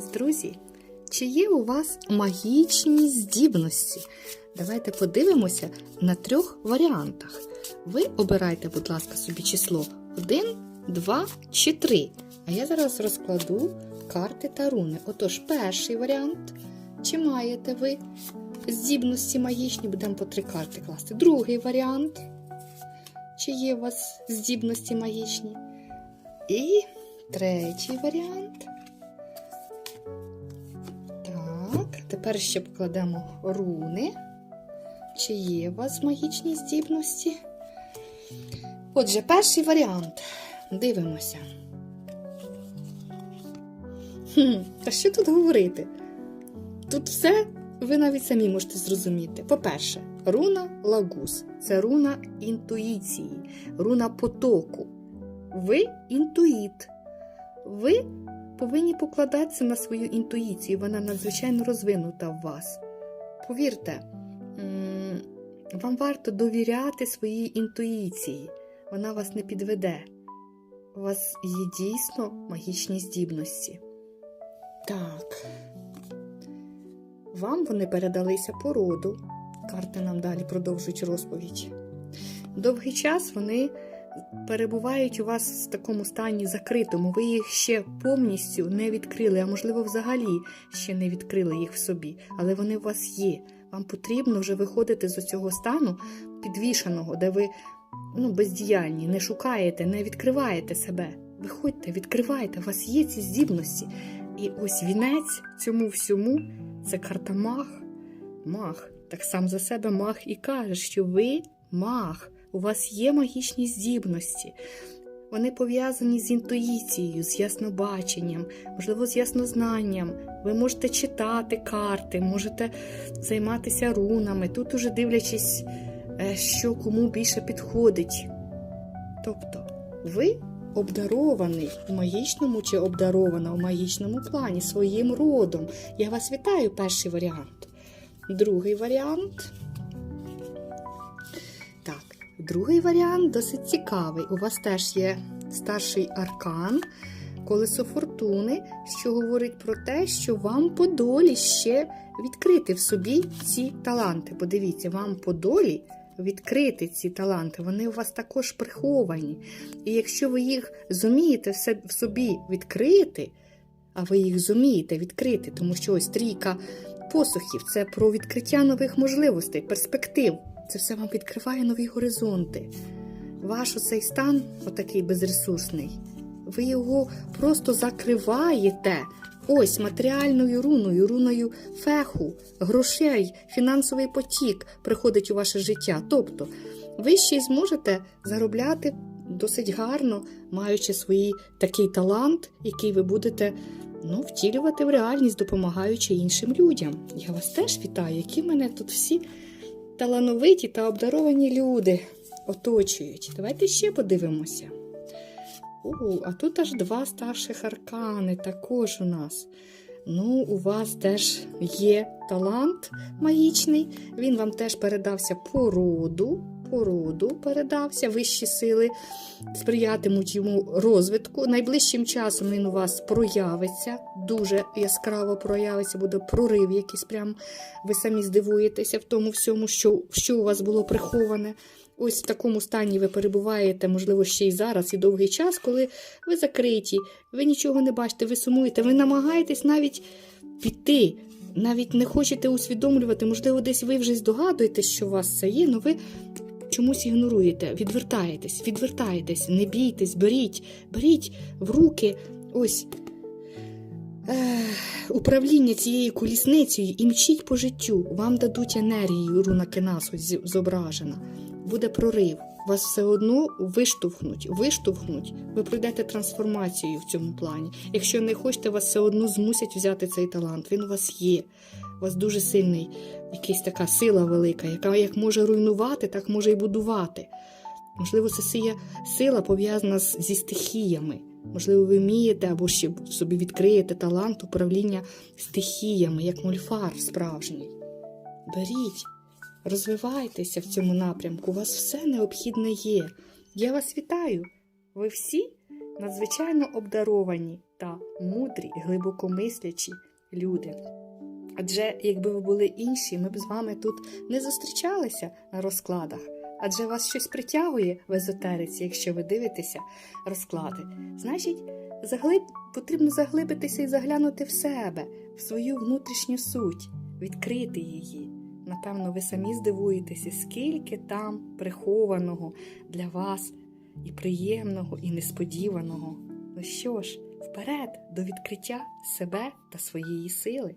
вас, друзі? Чи є у вас магічні здібності? Давайте подивимося на трьох варіантах. Ви обирайте, будь ласка, собі число 1, 2 чи 3. А я зараз розкладу карти та руни. Отож, перший варіант. Чи маєте ви здібності магічні? Будемо по три карти класти. Другий варіант. Чи є у вас здібності магічні? І третій варіант. Тепер ще покладемо руни. Чи є у вас магічні здібності? Отже, перший варіант. Дивимося. Хм, та що тут говорити? Тут все ви навіть самі можете зрозуміти. По-перше, руна лагус це руна інтуїції, руна потоку. Ви інтуїт. Ви повинні покладатися на свою інтуїцію, вона надзвичайно розвинута в вас. Повірте, вам варто довіряти своїй інтуїції, вона вас не підведе. У вас є дійсно магічні здібності. Так. Вам вони передалися по роду. Карти нам далі продовжують розповідь. Довгий час вони перебувають у вас в такому стані закритому. Ви їх ще повністю не відкрили, а можливо, взагалі ще не відкрили їх в собі, але вони у вас є. Вам потрібно вже виходити з цього стану підвішаного, де ви ну, бездіяльні, не шукаєте, не відкриваєте себе. Виходьте, відкривайте, у вас є ці здібності. І ось вінець цьому всьому це карта маг. Маг. Так сам за себе маг і каже, що ви маг, у вас є магічні здібності. Вони пов'язані з інтуїцією, з яснобаченням, можливо, з яснознанням. Ви можете читати карти, можете займатися рунами, тут уже дивлячись, е, що кому більше підходить. Тобто, ви обдарований у магічному чи обдарована у магічному плані своїм родом. Я вас вітаю, перший варіант. Другий варіант. Другий варіант досить цікавий. У вас теж є старший аркан, колесо фортуни, що говорить про те, що вам по долі ще відкрити в собі ці таланти. Подивіться, вам по долі відкрити ці таланти, вони у вас також приховані. І якщо ви їх зумієте все в собі відкрити, а ви їх зумієте відкрити, тому що ось трійка посухів це про відкриття нових можливостей, перспектив. Це все вам відкриває нові горизонти. Ваш оцей стан, отакий безресурсний, ви його просто закриваєте. Ось матеріальною руною, руною феху, грошей, фінансовий потік приходить у ваше життя. Тобто ви ще й зможете заробляти досить гарно, маючи свій такий талант, який ви будете ну, втілювати в реальність, допомагаючи іншим людям. Я вас теж вітаю, які мене тут всі талановиті та обдаровані люди оточують. Давайте ще подивимося. О, а тут аж два старших аркани також у нас. Ну, у вас теж є талант магічний. Він вам теж передався по роду. По роду передався, вищі сили сприятимуть йому розвитку. Найближчим часом він у вас проявиться, дуже яскраво проявиться, буде прорив якийсь прям. Ви самі здивуєтеся в тому всьому, що, що у вас було приховане. Ось в такому стані ви перебуваєте, можливо, ще й зараз, і довгий час, коли ви закриті, ви нічого не бачите, ви сумуєте, ви намагаєтесь навіть піти, навіть не хочете усвідомлювати, можливо, десь ви вже здогадуєтесь, що у вас це є, але ви чомусь ігноруєте, відвертаєтесь, відвертаєтесь, не бійтесь, беріть, беріть в руки ось е, управління цією колісницею і мчіть по життю. Вам дадуть енергію, руна Кенасу зображена. Буде прорив. Вас все одно виштовхнуть, виштовхнуть. Ви пройдете трансформацію в цьому плані. Якщо не хочете, вас все одно змусять взяти цей талант. Він у вас є. У вас дуже сильний, якась така сила велика, яка як може руйнувати, так може і будувати. Можливо, це сила пов'язана зі стихіями. Можливо, ви вмієте або ще собі відкриєте талант управління стихіями, як мольфар справжній. Беріть, розвивайтеся в цьому напрямку. У вас все необхідне є. Я вас вітаю. Ви всі надзвичайно обдаровані, та мудрі, глибокомислячі люди. Адже якби ви були інші, ми б з вами тут не зустрічалися на розкладах. Адже вас щось притягує в езотериці, якщо ви дивитеся розклади. Значить, заглиб... потрібно заглибитися і заглянути в себе, в свою внутрішню суть, відкрити її. Напевно, ви самі здивуєтеся, скільки там прихованого для вас і приємного, і несподіваного. Ну що ж, вперед до відкриття себе та своєї сили.